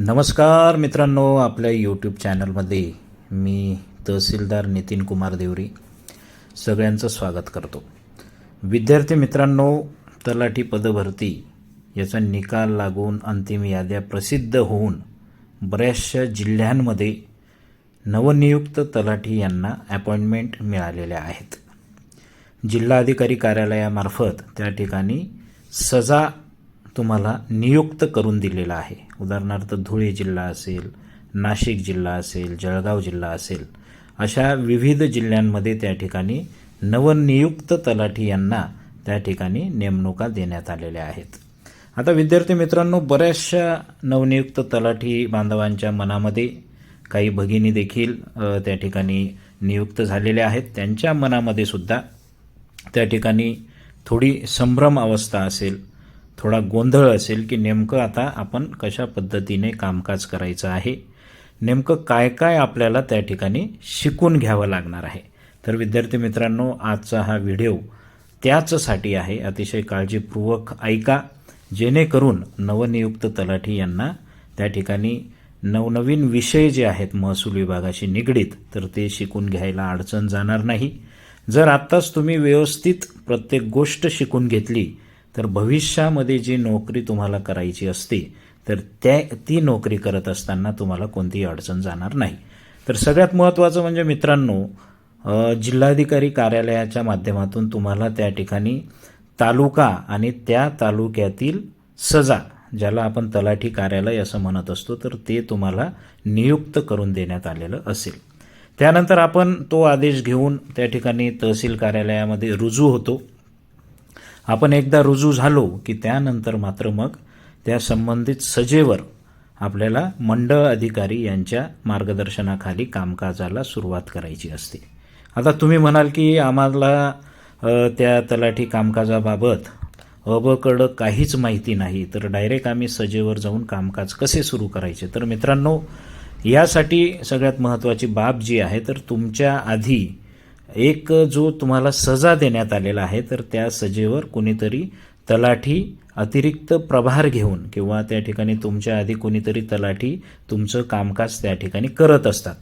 नमस्कार मित्रांनो आपल्या यूट्यूब चॅनलमध्ये मी तहसीलदार नितीन कुमार देवरी सगळ्यांचं स्वागत करतो. विद्यार्थी मित्रांनो तलाठी पदभरती याचा निकाल लागून अंतिम याद्या प्रसिद्ध होऊन बऱ्याचशा जिल्ह्यांमध्ये नवनियुक्त तलाठी यांना अपॉइंटमेंट मिळालेल्या आहेत. जिल्हाधिकारी कार्यालयामार्फत त्या ठिकाणी सजा तुम्हाला नियुक्त करून दिलेला आहे. उदाहरणार्थ धुळे जिल्हा असेल नाशिक जिल्हा असेल जळगाव जिल्हा असेल अशा विविध जिल्ह्यांमध्ये त्या ठिकाणी नवनियुक्त तलाठी यांना त्या ठिकाणी नेमणुका देण्यात आलेल्या आहेत. आता विद्यार्थी मित्रांनो बऱ्याचशा नवनियुक्त तलाठी बांधवांच्या मनामध्ये काही भगिनी देखील त्या ठिकाणी नियुक्त झालेल्या आहेत. त्यांच्या मनामध्ये सुद्धा त्या ठिकाणी थोडी संभ्रम अवस्था असेल थोडा गोंधळ असेल की नेमकं आता आपण कशा पद्धतीने कामकाज करायचं आहे? नेमकं काय काय आपल्याला त्या ठिकाणी शिकून घ्यावं लागणार आहे? तर विद्यार्थी मित्रांनो आजचा हा व्हिडिओ त्याचसाठी आहे. अतिशय काळजीपूर्वक ऐका. जेणेकरून नवनियुक्त तलाठी यांना त्या ठिकाणी नवनवीन विषय जे आहेत महसूल विभागाशी निगडीत तर ते शिकून घ्यायला अडचण जाणार नाही. जर आत्ताच तुम्ही व्यवस्थित प्रत्येक गोष्ट शिकून घेतली तर भविष्यामध्ये जी नोकरी तुम्हाला करायची असते तर त्या ती नोकरी करत असताना तुम्हाला कोणतीही अडचण जाणार नाही. तर सगळ्यात महत्त्वाचं म्हणजे मित्रांनो जिल्हाधिकारी कार्यालयाच्या माध्यमातून तुम्हाला त्या ठिकाणी तालुका आणि त्या तालुक्यातील सजा ज्याला आपण तलाठी कार्यालय असं म्हणत असतो तर ते तुम्हाला नियुक्त करून देण्यात आलेलं असेल. त्यानंतर आपण तो आदेश घेऊन त्या ठिकाणी तहसील कार्यालयामध्ये रुजू होतो. आपण एकदा रुजू झालो की त्यानंतर मात्र मग त्या संबंधित सजेवर आपल्याला मंडळ अधिकारी यांच्या मार्गदर्शनाखाली कामकाजाला सुरुवात करायची असते. आता तुम्ही म्हणाल की आम्हाला त्या तलाठी कामकाजाबाबत अबकडं काहीच माहिती नाही तर डायरेक्ट आम्ही सजेवर जाऊन कामकाज कसे सुरू करायचे? तर मित्रांनो यासाठी सगळ्यात महत्त्वाची बाब जी आहे तर तुमच्या आधी एक जो तुम्हाला सजा देण्यात आलेला आहे तर त्या सजेवर कुणीतरी तलाठी अतिरिक्त प्रभार घेऊन किंवा त्या ठिकाणी तुमच्या आधी कोणीतरी तलाठी तुमचं कामकाज त्या ठिकाणी करत असतात.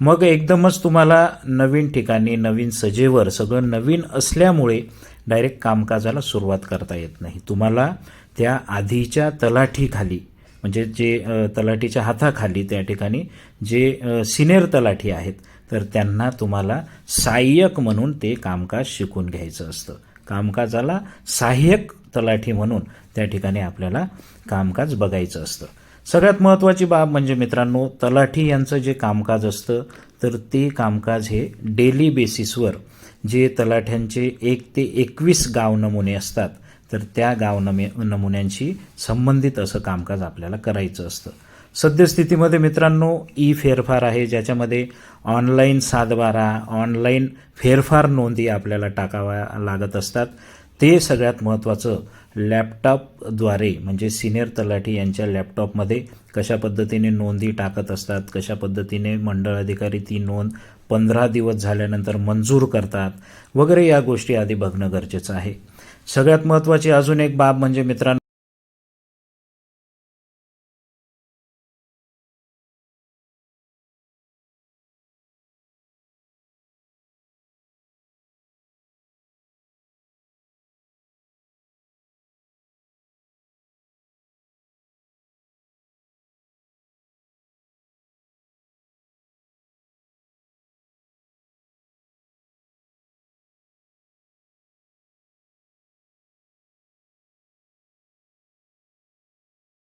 मग एकदमच तुम्हाला नवीन ठिकाणी नवीन सजेवर सगळं नवीन असल्यामुळे डायरेक्ट कामकाजाला सुरुवात करता येत नाही. तुम्हाला त्या आधीच्या तलाठीखाली म्हणजे जे तलाठीच्या हाताखाली त्या ठिकाणी जे सिनियर तलाठी आहेत तर त्यांना तुम्हाला सहाय्यक म्हणून ते कामकाज शिकून घ्यायचं असतं. कामकाजाला सहाय्यक तलाठी म्हणून त्या ठिकाणी आपल्याला कामकाज बघायचं असतं. सगळ्यात महत्त्वाची बाब म्हणजे मित्रांनो तलाठी यांचं जे कामकाज असतं तर ते कामकाज हे डेली बेसिसवर जे तलाठ्यांचे एक ते एकवीस गाव नमुने असतात तर त्या गाव नमे नमुन्यांशी संबंधित असं कामकाज आपल्याला करायचं असतं. सद्यस्थितीमध्ये मित्रांनो ई फेरफार आहे ज्याच्यामध्ये ऑनलाईन सातबारा ऑनलाईन फेरफार नोंदी आपल्याला टाकाव्या लागत असतात. ते सगळ्यात महत्त्वाचं लॅपटॉपद्वारे म्हणजे सिनियर तलाठी यांच्या लॅपटॉपमध्ये कशा पद्धतीने नोंदी टाकत असतात कशा पद्धतीने मंडळ अधिकारी ती नोंद पंधरा दिवस झाल्यानंतर मंजूर करतात वगैरे या गोष्टी आधी बघणं गरजेचं आहे. सगळ्यात महत्त्वाची अजून एक बाब म्हणजे मित्रांनो